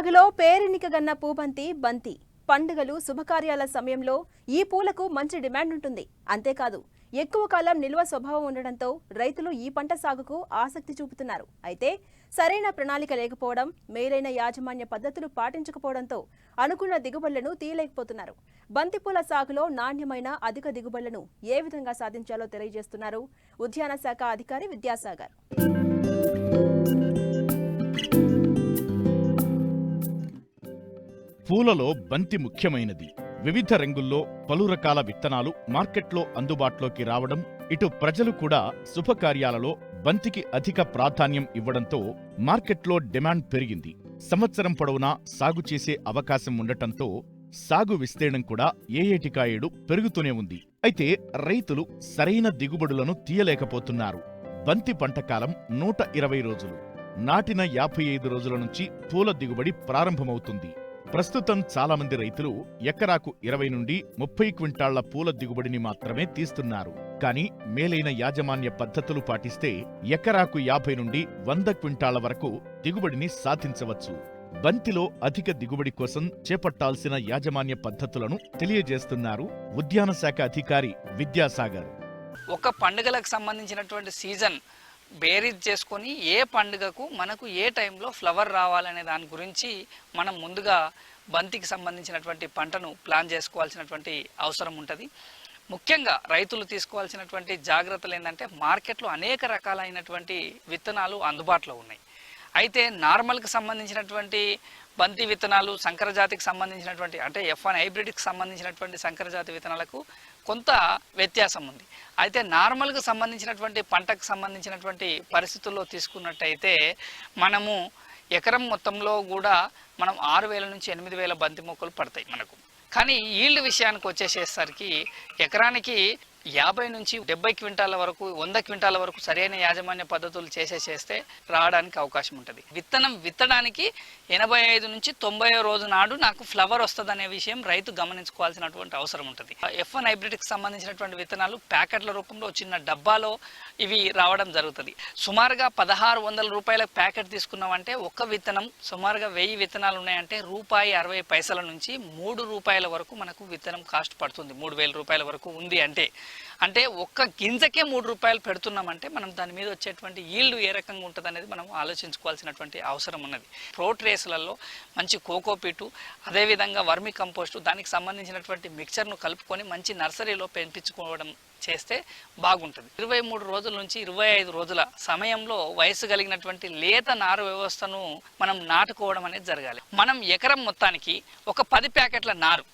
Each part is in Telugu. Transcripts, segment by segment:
సాగులో పేరెన్నికగన్న పూబంతి బంతి. పండుగలు శుభకార్యాల సమయంలో ఈ పూలకు మంచి డిమాండ్ ఉంటుంది. అంతేకాదు ఎక్కువ కాలం నిల్వ స్వభావం ఉండడంతో రైతులు ఈ పంట సాగుకు ఆసక్తి చూపుతున్నారు. అయితే సరైన ప్రణాళిక లేకపోవడం మేలైన యాజమాన్య పద్ధతులు పాటించకపోవడంతో అనుకున్న దిగుబడులను తీయలేకపోతున్నారు. బంతిపూల సాగులో నాణ్యమైన అధిక దిగుబడులను ఏ విధంగా సాధించాలో తెలియజేస్తున్నారు ఉద్యాన శాఖ అధికారి విద్యాసాగర్. పూలలో బంతి ముఖ్యమైనది. వివిధ రంగుల్లో పలు రకాల విత్తనాలు మార్కెట్లో అందుబాటులోకి రావడం ఇటు ప్రజలు కూడా శుభకార్యాలలో బంతికి అధిక ప్రాధాన్యం ఇవ్వడంతో మార్కెట్లో డిమాండ్ పెరిగింది. సంవత్సరం పొడవునా సాగు చేసే అవకాశం ఉండటంతో సాగు విస్తీర్ణం కూడా ఏయేటికాయేడు పెరుగుతూనే ఉంది. అయితే రైతులు సరైన దిగుబడులను తీయలేకపోతున్నారు. బంతి పంటకాలం నూట ఇరవై రోజులు. నాటిన యాభై ఐదు రోజుల నుంచి పూల దిగుబడి ప్రారంభమవుతుంది. ప్రస్తుతం చాలామంది రైతులు ఎకరాకు ఇరవై నుండి ముప్పై క్వింటాళ్ళ పూల దిగుబడిని మాత్రమే తీస్తున్నారు. కానీ మేలైన యాజమాన్య పద్ధతులు పాటిస్తే ఎకరాకు యాభై నుండి వంద క్వింటాళ్ళ వరకు దిగుబడిని సాధించవచ్చు. బంతిలో అధిక దిగుబడి కోసం చేపట్టాల్సిన యాజమాన్య పద్ధతులను తెలియజేస్తున్నారు ఉద్యాన శాఖ అధికారి విద్యాసాగర్. ఒక పండుగలకు సంబంధించినటువంటి సీజన్ బేరీజ్ చేసుకొని ఏ పండుగకు మనకు ఏ టైంలో ఫ్లవర్ రావాలనే దాని గురించి మనం ముందుగా బంతికి సంబంధించినటువంటి పంటను ప్లాన్ చేసుకోవాల్సినటువంటి అవసరం ఉంటుంది. ముఖ్యంగా రైతులు తీసుకోవాల్సినటువంటి జాగ్రత్తలు ఏంటంటే మార్కెట్లో అనేక రకాలైనటువంటి విత్తనాలు అందుబాటులో ఉన్నాయి. అయితే నార్మల్కి సంబంధించినటువంటి బంతి విత్తనాలు సంకరజాతికి సంబంధించినటువంటి అంటే ఎఫ్ వన్ హైబ్రిడ్కి సంబంధించినటువంటి సంకరజాతి విత్తనాలకు కొంత వ్యత్యాసం ఉంది. అయితే నార్మల్కి సంబంధించినటువంటి పంటకు సంబంధించినటువంటి పరిస్థితుల్లో తీసుకున్నట్టయితే మనము ఎకరం మొత్తంలో కూడా మనం ఆరు వేల నుంచి ఎనిమిది వేల బంతి మొక్కలు పడతాయి మనకు. కానీ ఈల్డ్ విషయానికి వచ్చేసేసరికి ఎకరానికి యాభై నుంచి డెబ్బై క్వింటాల వరకు వంద క్వింటాల వరకు సరైన యాజమాన్య పద్ధతులు చేసే చేస్తే రావడానికి అవకాశం ఉంటుంది. విత్తనం విత్తడానికి ఎనభై ఐదు నుంచి తొంభై రోజు నాడు నాకు ఫ్లవర్ వస్తుంది అనే విషయం రైతు గమనించుకోవాల్సినటువంటి అవసరం ఉంటుంది. ఎఫ్ వన్ హైబ్రిడ్కి సంబంధించినటువంటి విత్తనాలు ప్యాకెట్ల రూపంలో చిన్న డబ్బాలో ఇవి రావడం జరుగుతుంది. సుమారుగా పదహారు వందల రూపాయల ప్యాకెట్ తీసుకున్నామంటే ఒక్క విత్తనం సుమారుగా వెయ్యి విత్తనాలు ఉన్నాయంటే రూపాయి అరవై పైసల నుంచి మూడు రూపాయల వరకు మనకు విత్తనం కాస్ట్ పడుతుంది. మూడు వేల రూపాయల వరకు ఉంది అంటే అంటే ఒక్క గింజకే మూడు రూపాయలు పెడుతున్నామంటే మనం దాని మీద వచ్చేటువంటి ఈల్డ్ ఏ రకంగా ఉంటుంది అనేది మనం ఆలోచించుకోవాల్సినటువంటి అవసరం ఉన్నది. ప్రోట్ రేసులలో మంచి కోకోపీటు అదేవిధంగా వర్మి కంపోస్టు దానికి సంబంధించినటువంటి మిక్చర్ను కలుపుకొని మంచి నర్సరీలో పెంపించుకోవడం చేస్తే బాగుంటుంది. ఇరవై మూడు రోజుల నుంచి ఇరవై ఐదు రోజుల సమయంలో వయసు కలిగినటువంటి లేత నారు వ్యవస్థను మనం నాటుకోవడం అనేది జరగాలి. మనం ఎకరం మొత్తానికి ఒక పది ప్యాకెట్ల నారు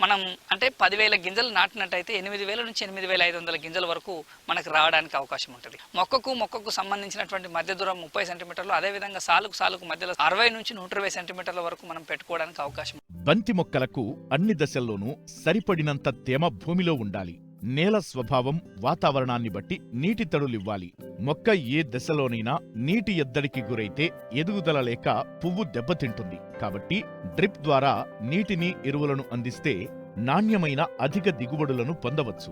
మనం అంటే పదివేల గింజలు నాటినట్టయితే ఎనిమిది వేల నుంచి ఎనిమిది వేల ఐదు వందల గింజల వరకు మనకు రావడానికి అవకాశం ఉంటుంది. మొక్కకు మొక్కకు సంబంధించినటువంటి మధ్య దూరం ముప్పై సెంటీమీటర్లు అదేవిధంగా సాలుకు సాలుకు మధ్యలో అరవై నుంచి నూట ఇరవై సెంటీమీటర్ల వరకు మనం పెట్టుకోవడానికి అవకాశం బంతి మొక్కలకు అన్ని దశల్లోనూ సరిపడినంత తేమ భూమిలో ఉండాలి. నేల స్వభావం వాతావరణాన్ని బట్టి నీటి తడులివ్వాలి. మొక్క ఏ దశలోనైనా నీటి ఎద్దడికి గురైతే ఎదుగుదల లేక పువ్వు దెబ్బతింటుంది. కాబట్టి డ్రిప్ ద్వారా నీటిని ఎరువులను అందిస్తే నాణ్యమైన అధిక దిగుబడులను పొందవచ్చు.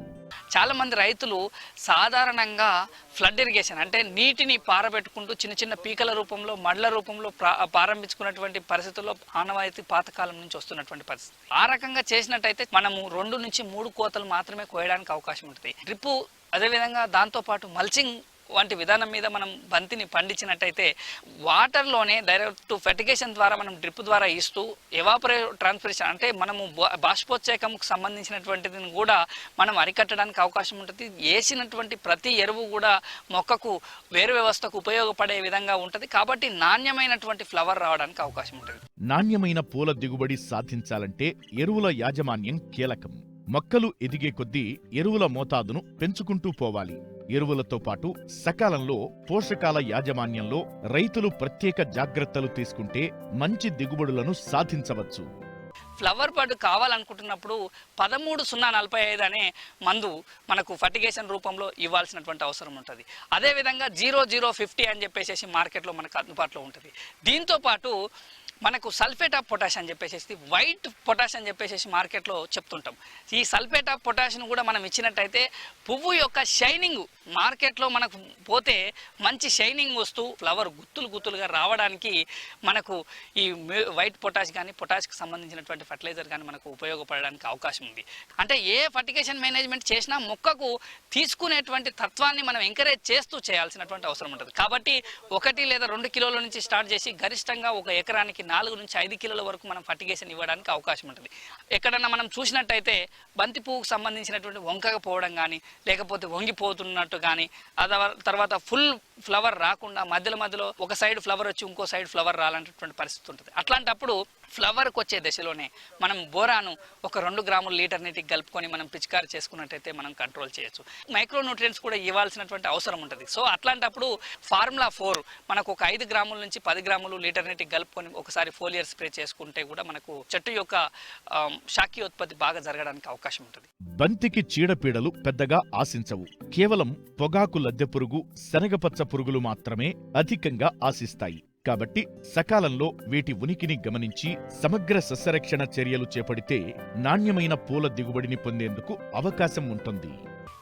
చాలా మంది రైతులు సాధారణంగా ఫ్లడ్ ఇరిగేషన్ అంటే నీటిని పారబెట్టుకుంటూ చిన్న చిన్న పీకల రూపంలో మడ్ల రూపంలో ప్రా ప్రారంభించుకున్నటువంటి పరిస్థితుల్లో ఆనవాయితీ పాతకాలం నుంచి వస్తున్నటువంటి పరిస్థితి. ఆ రకంగా చేసినట్టయితే మనము రెండు నుంచి మూడు కోతలు మాత్రమే కోయడానికి అవకాశం ఉంటుంది. డ్రిప్పు అదేవిధంగా దాంతోపాటు మల్చింగ్ వంటి విధానం మీద మనం బంతిని పండించినట్టయితే వాటర్లోనే డైరెక్ట్ ఫెటికేషన్ ద్వారా మనం డ్రిప్ ద్వారా ఇస్తూ ఎవాపరే ట్రాన్స్పిరేషన్ అంటే మనము బా- బాష్పోత్సేకంకు సంబంధించినటువంటిది కూడా మనం అరికట్టడానికి అవకాశం ఉంటుంది. వేసినటువంటి ప్రతి ఎరువు కూడా మొక్కకు వేరు వ్యవస్థకు ఉపయోగపడే విధంగా ఉంటుంది. కాబట్టి నాణ్యమైనటువంటి ఫ్లవర్ రావడానికి అవకాశం ఉంటుంది. నాణ్యమైన పూల దిగుబడి సాధించాలంటే ఎరువుల యాజమాన్యం కీలకం. మొక్కలు ఎదిగే కొద్దీ ఎరువుల మోతాదును పెంచుకుంటూ పోవాలి. ఎరువులతో పాటు సకాలంలో పోషకాల యాజమాన్యంలో రైతులు ప్రత్యేక జాగ్రత్తలు తీసుకుంటే మంచి దిగుబడులను సాధించవచ్చు. ఫ్లవర్ బడ్ కావాలనుకుంటున్నప్పుడు పదమూడు సున్నా నలభై ఐదు అనే మందు మనకు ఫర్టిగేషన్ రూపంలో ఇవ్వాల్సినటువంటి అవసరం ఉంటుంది. అదేవిధంగా జీరో జీరో ఫిఫ్టీ అని చెప్పేసి మార్కెట్లో మనకు అందుబాటులో ఉంటుంది. దీంతో పాటు మనకు సల్ఫేట్ ఆఫ్ పొటాష్ అని చెప్పేసి వైట్ పొటాష్ అని చెప్పేసి మార్కెట్లో చెప్తుంటాం. ఈ సల్ఫేట్ ఆఫ్ పొటాష్ను కూడా మనం ఇచ్చినట్టయితే పువ్వు యొక్క షైనింగ్ మార్కెట్లో మనకు పోతే మంచి షైనింగ్ వస్తూ ఫ్లవర్ గుత్తులు గుత్తులుగా రావడానికి మనకు ఈ వైట్ పొటాష్ కానీ పొటాష్కి సంబంధించినటువంటి ఫర్టిలైజర్ కానీ మనకు ఉపయోగపడడానికి అవకాశం ఉంది. అంటే ఏ ఫర్టికేషన్ మేనేజ్మెంట్ చేసినా మొక్కకు తీసుకునేటువంటి తత్వాన్ని మనం ఎంకరేజ్ చేస్తూ చేయాల్సినటువంటి అవసరం ఉంటుంది. కాబట్టి ఒకటి లేదా రెండు కిలోల నుంచి స్టార్ట్ చేసి గరిష్టంగా ఒక ఎకరానికి నాలుగు నుంచి ఐదు కిలోల వరకు మనం ఫర్టిగేషన్ ఇవ్వడానికి అవకాశం ఉంటుంది. ఎక్కడన్నా మనం చూసినట్టయితే బంతి పువ్వుకు సంబంధించినటువంటి వంకకపోవడం కానీ లేకపోతే వంగిపోతున్నట్టు కానీ తర్వాత ఫుల్ ఫ్లవర్ రాకుండా మధ్యలో మధ్యలో ఒక సైడ్ ఫ్లవర్ వచ్చి ఇంకో సైడ్ ఫ్లవర్ రాలనేటువంటి పరిస్థితి ఉంటుంది. అట్లాంటప్పుడు ఫ్లవర్కి వచ్చే దశలోనే మనం బోరాను ఒక రెండు గ్రాముల లీటర్ నీటికి కలుపుకొని మనం పిచికారి చేసుకున్నట్టయితే మనం కంట్రోల్ చేయొచ్చు. మైక్రోన్యూట్రియన్స్ కూడా ఇవ్వాల్సినటువంటి అవసరం ఉంటుంది. సో అట్లాంటప్పుడు ఫార్ములా ఫోర్ మనకు ఒక ఐదు గ్రాముల నుంచి పది గ్రాములు లీటర్ నీటికి కలుపుకొని ఒకసారి ఫోలియర్ స్ప్రే చేసుకుంటే కూడా మనకు చెట్టు యొక్క ఆమ్, శాఖీయోత్పత్తి బాగా జరగడానికి అవకాశం ఉంటుంది. బంతికి చీడపీడలు పెద్దగా ఆశించవు. కేవలం పొగాకు లద్దె పురుగు శనగపచ్చ పురుగులు మాత్రమే అధికంగా ఆశిస్తాయి. కాబట్టి సకాలంలో వీటి ఉనికిని గమనించి సమగ్ర సస్యరక్షణ చర్యలు చేపడితే నాణ్యమైన పూల దిగుబడిని పొందేందుకు అవకాశం ఉంటుంది.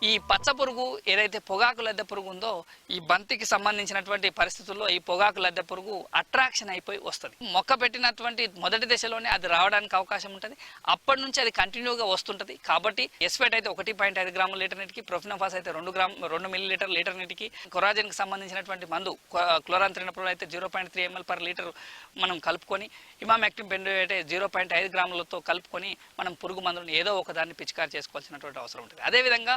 ఈ పచ్చ పురుగు ఏదైతే పొగాకు లద్దె పురుగు ఉందో ఈ బంతికి సంబంధించినటువంటి పరిస్థితుల్లో ఈ పొగాకు లద్దె పురుగు అట్రాక్షన్ అయిపోయి వస్తుంది. మొక్క పెట్టినటువంటి మొదటి దశలోనే అది రావడానికి అవకాశం ఉంటుంది. అప్పటి నుంచి అది కంటిన్యూగా వస్తుంటుంది. కాబట్టి ఎస్పెట్ అయితే ఒకటి పాయింట్ ఐదు గ్రాముల లీటర్ నీటికి ప్రొఫినోఫాస్ అయితే రెండు గ్రామ్ రెండు మిల్లీ లీటర్ లీటర్ నీటికి కొరాజిన్కి సంబంధించినటువంటి మందు క్లోరాంత్రినప్పుడు అయితే zero point three ML per litre మనం కలుపుకొని ఇమామెక్టిన్ పెండు అయితే జీరో పాయింట్ ఐదు గ్రాములతో కలుపుకొని మనం పురుగు మందులను ఏదో ఒక దాన్ని పిచికారి చేసుకోవాల్సినటువంటి అవసరం ఉంటుంది. అదేవిధంగా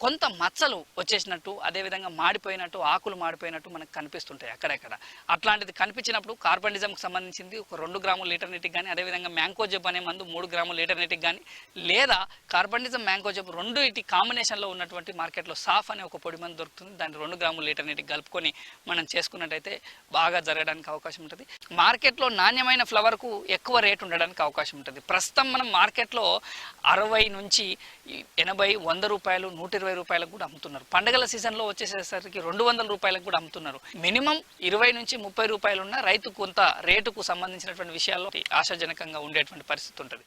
కొంత మచ్చలు వచ్చేసినట్టు అదేవిధంగా మాడిపోయినట్టు ఆకులు మాడిపోయినట్టు మనకు కనిపిస్తుంటాయి అక్కడెక్కడ. అట్లాంటిది కనిపించినప్పుడు కార్బనిజంకి సంబంధించింది ఒక రెండు గ్రాముల లీటర్ నీటికి కానీ అదేవిధంగా మ్యాంకోజెబ్ అనే మందు మూడు గ్రాముల లీటర్ నీటికి కానీ లేదా కార్బనిజం మ్యాంకోజెబ్ రెండు ఇటు కాంబినేషన్లో ఉన్నటువంటి మార్కెట్లో సాఫ్ అనే ఒక పొడి మందు దొరుకుతుంది. దాన్ని రెండు గ్రాముల లీటర్ నీటికి కలుపుకొని మనం చేసుకున్నట్టయితే బాగా జరగడానికి అవకాశం ఉంటుంది. మార్కెట్లో నాణ్యమైన ఫ్లవర్కు ఎక్కువ రేట్ ఉండడానికి అవకాశం ఉంటుంది. ప్రస్తుతం మనం మార్కెట్లో అరవై నుంచి ఎనభై వంద రూపాయలు నూట ఇరవై రూపాయలకు కూడా అమ్ముతున్నారు. పండగల సీజన్లో వచ్చేసరికి రెండు వందల రూపాయలకు కూడా అమ్ముతున్నారు. మినిమం ఇరవై నుంచి ముప్పై రూపాయలు ఉన్న రైతు కొంత రేటుకు సంబంధించినటువంటి విషయాల్లో ఆశాజనకంగా ఉండేటువంటి పరిస్థితి ఉంటుంది.